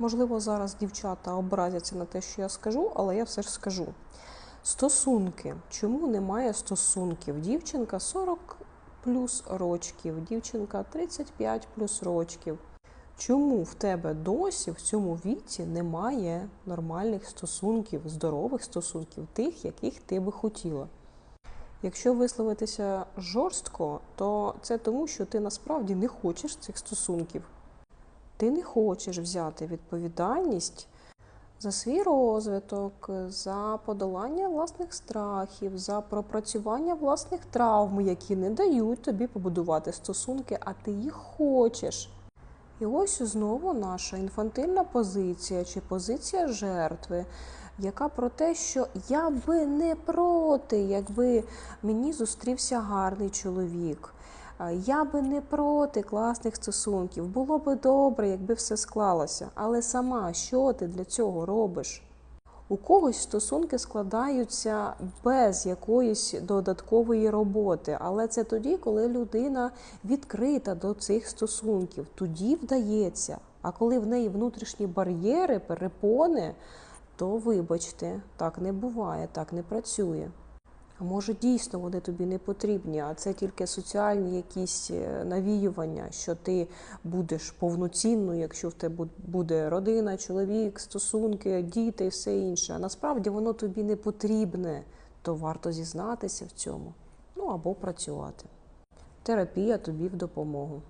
Можливо, зараз дівчата образяться на те, що я скажу, але я все ж скажу. Стосунки. Чому немає стосунків? Дівчинка 40 плюс рочків, дівчинка 35 плюс рочків. Чому в тебе досі в цьому віці немає нормальних стосунків, здорових стосунків, тих, яких ти би хотіла? Якщо висловитися жорстко, то це тому, що ти насправді не хочеш цих стосунків. Ти не хочеш взяти відповідальність за свій розвиток, за подолання власних страхів, за пропрацювання власних травм, які не дають тобі побудувати стосунки, а ти їх хочеш. І ось знову наша інфантильна позиція чи позиція жертви, яка про те, що я би не проти, якби мені зустрівся гарний чоловік. Я би не проти класних стосунків. Було би добре, якби все склалося. Але сама що ти для цього робиш? У когось стосунки складаються без якоїсь додаткової роботи, але це тоді, коли людина відкрита до цих стосунків, тоді вдається. А коли в неї внутрішні бар'єри, перепони, то вибачте, так не буває, так не працює. А може дійсно вони тобі не потрібні, а це тільки соціальні якісь е, навіювання, що ти будеш повноцінною, якщо в тебе буде родина, чоловік, стосунки, діти і все інше. А насправді воно тобі не потрібне, то варто зізнатися в цьому, ну або працювати. Терапія тобі в допомогу.